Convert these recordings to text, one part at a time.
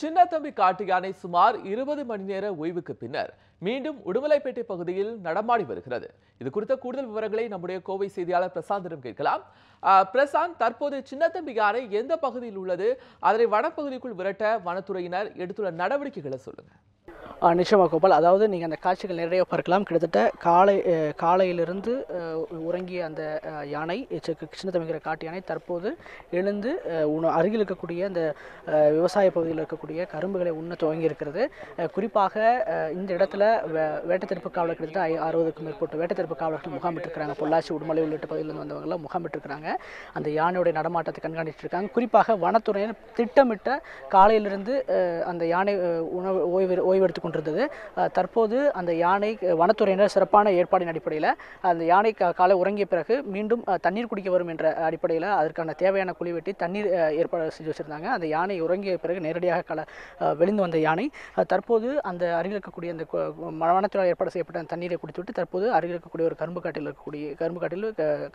சின்னத்தம்பி காட்டு யானை சுமார் இருபது மணி நேர ஓய்வுக்கு பின்னர் மீண்டும் உடுமலைப்பேட்டை பகுதியில் நடமாடி வருகிறது. இது குறித்த கூடுதல் விவரங்களை நம்முடைய கோவை செய்தியாளர் பிரசாந்திடம் கேட்கலாம். பிரசாந்த் தற்போது சின்னத்தம்பி யானை எந்த பகுதியில் உள்ளது? அதனை வனப்பகுதிக்குள் விரட்ட வனத்துறையினர் எடுத்துள்ள நடவடிக்கைகளை சொல்லுங்க. ஆ, நிச்சயமா கோபால். அதாவது நீங்கள் அந்த காட்சிகள் நிறைய பார்க்கலாம். கிட்டத்தட்ட காலை காலையிலிருந்து உறங்கிய அந்த யானை சி- காட்டு யானை தற்போது எழுந்து உண அருகில் இருக்கக்கூடிய அந்த விவசாய பகுதியில் இருக்கக்கூடிய கரும்புகளை உண்ண துவங்கி இருக்கிறது குறிப்பாக இந்த இடத்துல வே காவலர் கிட்டத்தட்ட அறுபதுக்கும் மேற்பட்ட வேட்டத்தெடுப்பு காவலர்கள் முகாமிட்டிருக்கிறாங்க பொள்ளாச்சி உடுமலை உள்ளிட்ட பகுதியிலிருந்து வந்தவங்களாம் முகாமிட்டிருக்கிறாங்க அந்த யானையுடைய நடமாட்டத்தை கண்காணிட்டு இருக்காங்க. குறிப்பாக வனத்துறையினர் திட்டமிட்ட காலையிலிருந்து அந்த யானை உணவு உணவு ஓய்வு ஓய்வெடுத்து கொண்டிருந்தது. தற்போது அந்த யானை வனத்துறையினர் சிறப்பான ஏற்பாடின் அடிப்படையில் அந்த யானை காலை உறங்கிய பிறகு மீண்டும் தண்ணீர் குடிக்க வரும் என்ற அடிப்படையில் அதற்கான தேவையான குழி வெட்டி தண்ணீர் ஏற்பாடு செஞ்சு வச்சுருந்தாங்க. அந்த யானை உறங்கிய பிறகு நேரடியாக கல வெளிந்து வந்த யானை தற்போது அந்த அருகில் இருக்கக்கூடிய அந்த வனத்துறையால் ஏற்பாடு செய்யப்பட்ட அந்த தண்ணீரை குடித்துவிட்டு தற்போது அருகில் இருக்கக்கூடிய ஒரு கரும்பு காட்டில் இருக்கக்கூடிய கரும்பு காட்டில்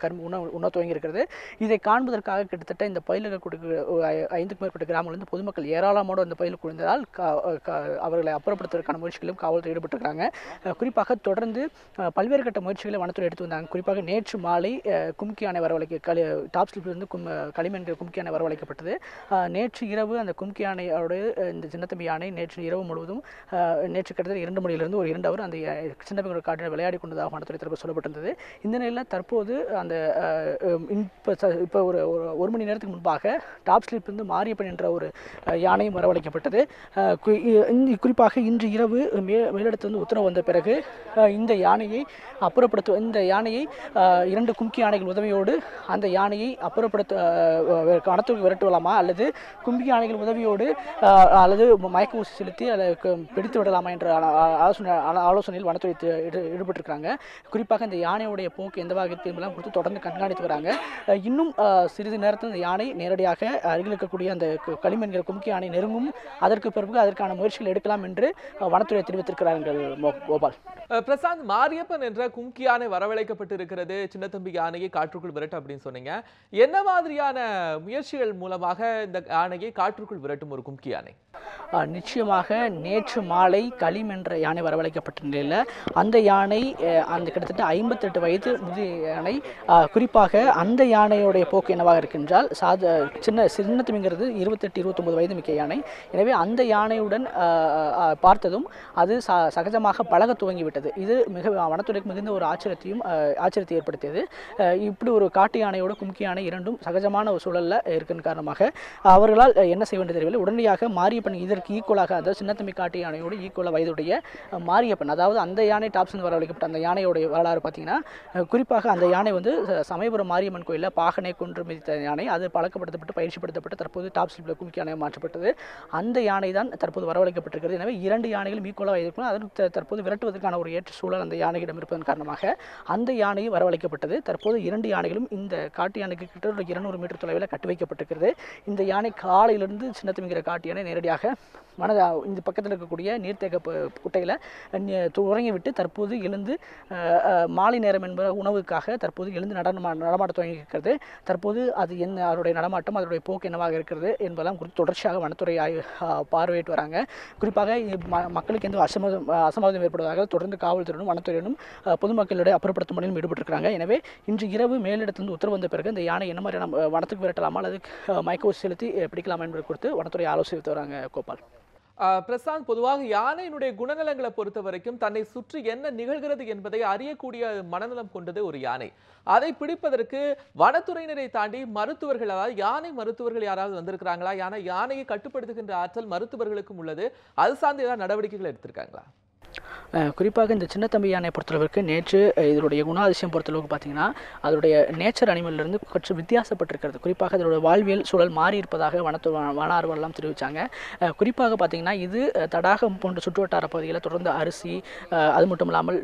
கரும்பு உண உண்ண துவங்கி இருக்கிறது. இதை காண்பதற்காக கிட்டத்தட்ட இந்த பயிலில் இருக்கக்கூடிய ஐந்துக்கும் மேற்பட்ட கிராமங்களிலிருந்து பொதுமக்கள் ஏராளமோடு அந்த பயிலில் குடிந்ததால் அவர்களை அப்புறம் அவர்களை அப்புறப்படுத்துவதற்கான முயற்சிகளும் காவல்துறை ஈடுபட்டிருக்காங்க குறிப்பாக தொடர்ந்து பல்வேறு கட்ட முயற்சிகளை வனத்துறை எடுத்து வந்தாங்க. குறிப்பாக நேற்று மாலை கும்கி அணை வரவழைக்க களி டாப் ஸ்லிப்லேருந்து கும் களிமண் கும்கி அணை வரவழைக்கப்பட்டது. நேற்று இரவு அந்த கும்கி யானையோட இந்த சின்னத்தம்பி யானை நேற்று இரவு முழுவதும் நேற்று கிட்டத்தட்ட இரண்டு மணியிலிருந்து ஒரு இரண்டு அவர் அந்த சின்னத்தம்பியோட காட்டில் விளையாடி கொண்டதாக வனத்துறை தரப்பு சொல்லப்பட்டிருந்தது. இந்த நிலையில் தற்போது அந்த இப்போ இப்போ ஒரு ஒரு ஒரு மணி நேரத்துக்கு முன்பாக டாப் ஸ்லிப்பிலிருந்து மாரியப்பன் என்ற ஒரு யானையும் வரவழைக்கப்பட்டது. இ- குறிப்பாக இன்று இரவு மே மேலிடத்திலிருந்து உத்தரவு வந்த பிறகு இந்த யானையை அப்புறப்படுத்த இந்த யானையை இரண்டு கும்கி யானைகள் உதவியோடு அந்த யானையை அப்புறப்படுத்த அஹ், விரட்டு விரட்டுவலாமா அல்லது கும்பி யானைகள் உதவியோடு அல்லது மயக்க ஊசி செலுத்தி அல்லது பிடித்து விடலாமா என்ற ஆலோசனை ஆலோசனையில் வனத்துறை ஈடுபட்டிருக்கிறாங்க. ஈடுபட்டிருக்காங்க குறிப்பாக இந்த யானையுடைய போக்கு எந்த வகையில் கொடுத்து என்பதெல்லாம் தொடர்ந்து கண்காணித்து வராங்க. இன்னும் சிறிது நேரத்தில் இந்த யானை நேரடியாக அருகில் இருக்கக்கூடிய அந்த கு- கும்கி யானை நெருங்கும். அதற்கு பிறகு அதற்கான முயற்சிகள் எடுக்கலாம் என்று அஹ், வனத்துறை தெரிவித்திருக்கிறார்கள் கோபால். பிரசாந்த் மாரியப்பன் என்ற கும்கி யானை வரவழைக்கப்பட்டு இருக்கிறது சின்னத்தம்பி யானையை காற்றுக்குள் விரட்ட அப்படின்னு சொன்னீங்க. என்ன மாதிரியான முயற்சிகள் மூலமாக இந்த யானையை காற்றுக்குள் விரட்டும் ஒரு கும்கி யானை நிச்சயமாக நேற்று மாலை களீம் என்ற யானை வரவழைக்கப்பட்ட நிலையில் அந்த யானை அந்த கிட்டத்தட்ட ஐம்பத்தெட்டு வயது முதிய யானை குறிப்பாக அந்த யானையுடைய போக்கு என்னவாக இருக்கின்றால் சாத சின்ன சின்னத்துமிங்கிறது இருபத்தெட்டு இருபத்தொம்பது வயது மிக்க யானை. எனவே அந்த யானையுடன் பார்த்ததும் அது ச சகஜமாக பழக துவங்கிவிட்டது. இது மிக வனத்துறைக்கு மிகுந்த ஒரு ஆச்சரியத்தையும் ஆச்சரியத்தை ஏற்படுத்தியது. இப்படி ஒரு காட்டு யானையோட கும்கி யானை இரண்டும் சகஜமான ஒரு சூழலில் இருக்கின்ற காரணமாக அவர்களால் என்ன செய்ய வேண்டியது தெரியவில்லை. உடனடியாக மாரியப்பன் இதற்கு ஈக்குவலாக அதாவது சின்னத்தம்பி காட்டு யானையோடு ஈக்குவலாக வயதுடைய மாரியப்பன் அதாவது அந்த யானை டாப்ஸ் வரவழைக்கப்பட்ட அந்த யானையோடைய வரலாறு பார்த்தீங்கன்னா குறிப்பாக அந்த யானை வந்து ச- சமயபுரம் மாரியம்மன் கோயிலில் பாகனை கொன்று மிதித்த யானை அது பழக்கப்படுத்தப்பட்டு பயிற்சிப்படுத்தப்பட்டு தற்போது டாப் ஸ்லிப்பில் கும்கி யானையாக மாற்றப்பட்டது. அந்த யானை தான் தற்போது வரவழைக்கப்பட்டிருக்கிறது. எனவே இரண்டு யானைகளும் ஈக்குவலாக இருக்கும். அதன் தற்போது விரட்டுவதற்கான ஒரு ஏற்ற சூழல் அந்த யானையிடம் இருப்பதன் காரணமாக அந்த யானையும் வரவழைக்கப்பட்டது. தற்போது இரண்டு யானைகளும் இந்த காட்டு யானைக்கு கிட்ட ஒரு இருநூறு மீட்டர் தொலைவில் கட்டி வைக்கப்பட்டிருக்கிறது. இந்த யானை காலையிலிருந்து சின்னத்துமிங்கிற காட்டு யானை நேரடியாக மனதா இந்த பக்கத்தில் இருக்கக்கூடிய நீர்த்தேக்க குட்டையில் உறங்கிவிட்டு உறங்கி விட்டு தற்போது எழுந்து மாலை நேரம் என்பது உணவுக்காக தற்போது எழுந்து நடனமா நடமாட தொடங்கி இருக்கிறது. தற்போது அது என்ன அதனுடைய நடமாட்டம் அதனுடைய போக்கு என்னவாக இருக்கிறது என்பதெல்லாம் குறித்து தொடர்ச்சியாக வனத்துறை ஆய்வு பார்வையிட்டு வராங்க. குறிப்பாக மக்களுக்கு எந்த அசமதம் அசமாதம் ஏற்படுவதாக தொடர்ந்து காவல்துறையினும் வனத்துறையினும் பொதுமக்களிடையே பொதுமக்களுடைய அப்புறப்படுத்தும் பணியில் ஈடுபட்டிருக்கிறாங்க. எனவே இன்று இரவு மேலிடத்திலிருந்து உத்தரவு வந்த பிறகு இந்த யானை என்ன மாதிரியான வனத்துக்கு விரட்டலாமா அல்லது மயக்க செலுத்தி பிடிக்கலாமா என்பது குறித்து வனத்துறை ஆலோசித்து வராங்க கோபால். பிரசாந்த் பொதுவாக யானையினுடைய குணநலங்களை பொறுத்த வரைக்கும் தன்னை சுற்றி என்ன நிகழ்கிறது என்பதை அறியக்கூடிய மனநலம் கொண்டது ஒரு யானை. அதை பிடிப்பதற்கு வனத்துறையினரை தாண்டி மருத்துவர்கள் அதாவது யானை மருத்துவர்கள் யாராவது வந்திருக்கிறாங்களா? யானை யானையை கட்டுப்படுத்துகின்ற ஆற்றல் மருத்துவர்களுக்கும் உள்ளது. அது சார்ந்த ஏதாவது நடவடிக்கைகள் எடுத்திருக்காங்களா? குறிப்பாக இந்த சின்ன தம்பி யானை பொறுத்தளவுக்கு நேற்று இதனுடைய குணாதிசயம் பொறுத்தளவுக்கு பார்த்தீங்கன்னா அதனுடைய நேச்சர் அனிமல்லிருந்து கொஞ்சம் வித்தியாசப்பட்டிருக்கிறது. குறிப்பாக அதனுடைய வாழ்வியல் சூழல் மாறி இருப்பதாக வனத்து வன ஆர்வலாம் தெரிவித்தாங்க குறிப்பாக பார்த்தீங்கன்னா இது தடாகம் போன்ற சுற்றுவட்டார பகுதிகளில் தொடர்ந்து அரிசி அது மட்டும் இல்லாமல்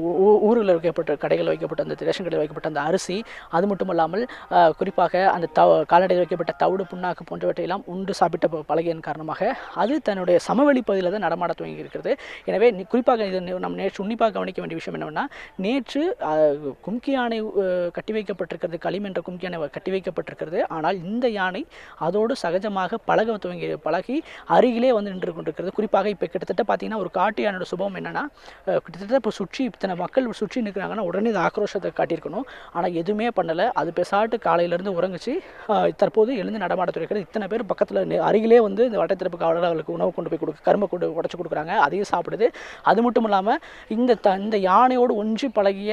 ஊ- ஊரில் வைக்கப்பட்ட கடைகள் வைக்கப்பட்ட அந்த ரேஷன் கடையில் வைக்கப்பட்ட அந்த அரிசி அது மட்டும் இல்லாமல் குறிப்பாக அந்த தவ கால்நடையில் வைக்கப்பட்ட தவிடு புண்ணாக்கு போன்றவற்றையெல்லாம் உண்டு சாப்பிட்ட பழகியின் காரணமாக அது தன்னுடைய சமவெளி பகுதியில் தான் நடமாட துவங்கி இருக்கிறது எனவே குறிப்பாக குறிப்பாக இது நம்ம நேற்று உன்னிப்பாக கவனிக்க வேண்டிய விஷயம் என்னென்னா நேற்று கும்கி யானை கட்டி வைக்கப்பட்டிருக்கிறது களிம் என்ற கும்கி யானை கட்டி வைக்கப்பட்டிருக்கிறது. ஆனால் இந்த யானை அதோடு சகஜமாக பழக துவங்கி பழகி அருகிலே வந்து நின்று கொண்டிருக்கிறது. குறிப்பாக இப்போ கிட்டத்தட்ட பார்த்தீங்கன்னா ஒரு காட்டு யானையோட சுபம் என்னென்னா கிட்டத்தட்ட இப்போ சுற்றி இத்தனை மக்கள் சுற்றி நிற்கிறாங்கன்னா உடனே இந்த ஆக்ரோஷத்தை காட்டியிருக்கணும். ஆனால் எதுவுமே பண்ணலை. அது பெசாட்டு காலையிலேருந்து உறங்குச்சு. தற்போது எழுந்து நடமாட துறைக்கிறது இத்தனை பேர் பக்கத்தில் அருகிலே வந்து இந்த வட்டத்திறப்பு காவலர்களுக்கு உணவு கொண்டு போய் கொடுக்க கரும்பு கொண்டு உடச்சி கொடுக்குறாங்க. அதையும் சாப்பிடுது. அது அது மட்டும் இல்லாமல் இந்த த இந்த யானையோடு ஒன்றி பழகிய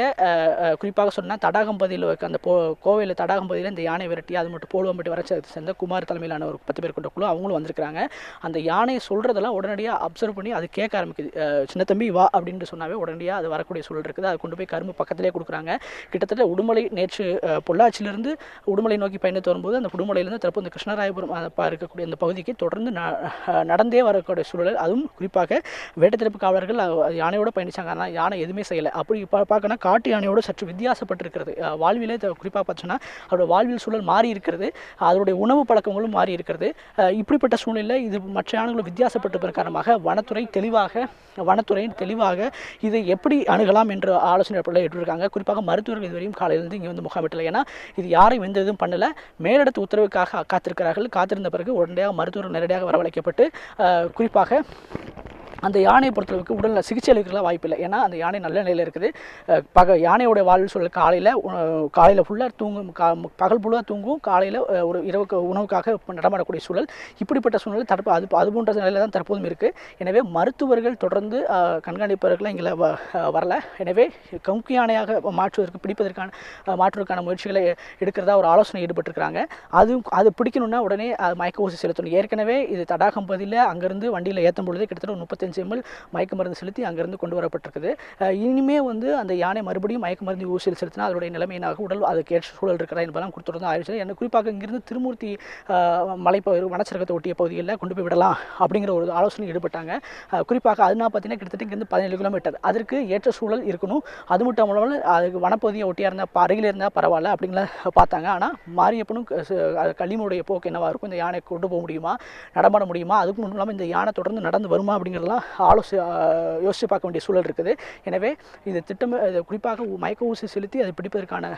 குறிப்பாக சொன்னால் தடாகம்பதியில் இருக்க அந்த போ கோவையில் தடாகம்பதியில் இந்த யானை விரட்டி அது மட்டும் போலுவம்பட்டி வர சேர்ந்த குமார் தலைமையிலான ஒரு பத்து பேர் கொண்ட குழு அவங்களும் வந்திருக்கிறாங்க. அந்த யானையை சொல்கிறதெல்லாம் உடனடியாக அப்சர்வ் பண்ணி அது கேட்க ஆரம்பிக்குது. சின்ன தம்பி வா அப்படின்னு சொன்னாவே உடனடியாக அது வரக்கூடிய சூழல் இருக்குது. அது கொண்டு போய் கரும்பு பக்கத்திலே கொடுக்குறாங்க. கிட்டத்தட்ட உடுமலை நேற்று பொள்ளாச்சியிலிருந்து உடுமலை நோக்கி பயணித்து வரும்போது அந்த உடுமலையிலேருந்து தற்போது இந்த கிருஷ்ணராயபுரம் இருக்கக்கூடிய அந்த பகுதிக்கு தொடர்ந்து ந- நடந்தே வரக்கூடிய சூழல். அதுவும் குறிப்பாக வேட்டத்திறப்பு காவலர்கள் யானையோட பயணிச்சாங்க. ஆனால் யானை எதுவுமே செய்யலை. அப்படி இப்போ பார்க்கணும் காட்டு யானையோட சற்று வித்தியாசப்பட்டிருக்கிறது. வாழ்விலே குறிப்பாக பார்த்தோன்னா அதோட வாழ்வியல் சூழல் மாறி இருக்கிறது. அதனுடைய உணவு பழக்கங்களும் மாறி இருக்கிறது. இப்படிப்பட்ட சூழ்நிலை இது மற்ற யானைகளும் வித்தியாசப்பட்டிருப்பதன் காரணமாக வனத்துறை தெளிவாக வனத்துறையின் தெளிவாக இதை எப்படி அணுகலாம் என்ற ஆலோசனை எடுத்திருக்காங்க குறிப்பாக மருத்துவர்கள் இதுவரையும் காலையிலிருந்து இங்கே வந்து முகாமிட்டல. ஏன்னா இது யாரையும் எந்த இதுவும் பண்ணலை. மேலிடத்து உத்தரவுக்காக காத்திருக்கிறார்கள். காத்திருந்த பிறகு உடனடியாக மருத்துவர்கள் நேரடியாக வரவழைக்கப்பட்டு குறிப்பாக அந்த யானையை பொறுத்தளவுக்கு உடல்ல சிகிச்சை அளிக்கலாம் வாய்ப்பில்லை. ஏன்னா அந்த யானை நல்ல நிலையில் இருக்குது. பக யானையோட வாழ்வு சூழல் காலையில் காலையில் ஃபுல்லாக தூங்கும் பகல் ஃபுல்லாக தூங்கும் காலையில் ஒரு இரவுக்கு உணவுக்காக நடமாடக்கூடிய சூழல். இப்படிப்பட்ட சூழ்நிலை தற்போது அது அது போன்ற நிலையில் தான் தற்போதும் இருக்குது எனவே மருத்துவர்கள் தொடர்ந்து அஹ், கண்காணிப்பவர்கள் இங்கே வ- வரல. எனவே கவுக்கு யானையாக மாற்றுவதற்கு பிடிப்பதற்கான மாற்றுவதற்கான முயற்சிகளை எடுக்கிறதா ஒரு ஆலோசனை ஈடுபட்டிருக்கிறாங்க. அது அது பிடிக்கணும்னா உடனே அது மயக்க ஊசி செலுத்தணும். ஏற்கனவே இது தடாகம் பகுதியில் அங்கேருந்து வண்டியில் ஏற்றும் பொழுது கிட்டத்தட்ட முப்பத்தஞ்சு எம்எல் மயக்க மருந்து செலுத்தி அங்கேருந்து கொண்டு வரப்பட்டிருக்குது. இனிமே வந்து அந்த யானை மறுபடியும் மயக்க மருந்து ஊசியில் செலுத்தினா அதனுடைய நிலைமையினாக உடல் அதுக்கு ஏற்ற சூழல் இருக்கிறதா என்பதெல்லாம் கொடுத்துருந்தோம் ஆயிடுச்சு என்ன குறிப்பாக இங்கிருந்து திருமூர்த்தி அஹ், மலைப்பகுதி வனச்சரகத்தை ஒட்டிய பகுதிகளில் கொண்டு போய் விடலாம் அப்படிங்கிற ஒரு ஆலோசனை ஈடுபட்டாங்க. குறிப்பாக அதுனா பார்த்தீங்கன்னா கிட்டத்தட்ட இங்கிருந்து பதினேழு கிலோமீட்டர். அதற்கு ஏற்ற சூழல் இருக்கணும். அது மட்டும் இல்லாமல் அதுக்கு வனப்பகுதியை ஒட்டியாக இருந்தால் அருகில் இருந்தால் பரவாயில்ல அப்படிங்கிற பார்த்தாங்க. ஆனால் மாரியப்பனும் அது களிமுடைய போக்கு என்னவாக இருக்கும்? இந்த யானை கொண்டு போக முடியுமா? நடமாட முடியுமா? அதுக்கு முன்னாடி இல்லாமல் இந்த யானை தொடர்ந்து நடந்து வருமா அப்படிங்கிறதெல்லாம் ஆலோசி யோசித்து பார்க்க வேண்டிய சூழல் இருக்குது. எனவே இந்த திட்டம் குறிப்பாக மயக்க ஊசி செலுத்தி அதை பிடிப்பதற்கான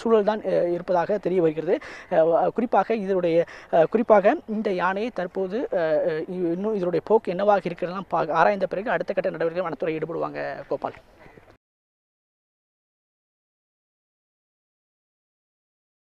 சூழல் தான் இருப்பதாக தெரிய வருகிறது. குறிப்பாக இதனுடைய குறிப்பாக இந்த யானையை தற்போது இன்னும் இதனுடைய போக்கு என்னவாக இருக்கிறதெல்லாம் பா ஆராய்ந்த பிறகு அடுத்த கட்ட நடவடிக்கை வனத்துறை ஈடுபடுவாங்க கோபால்.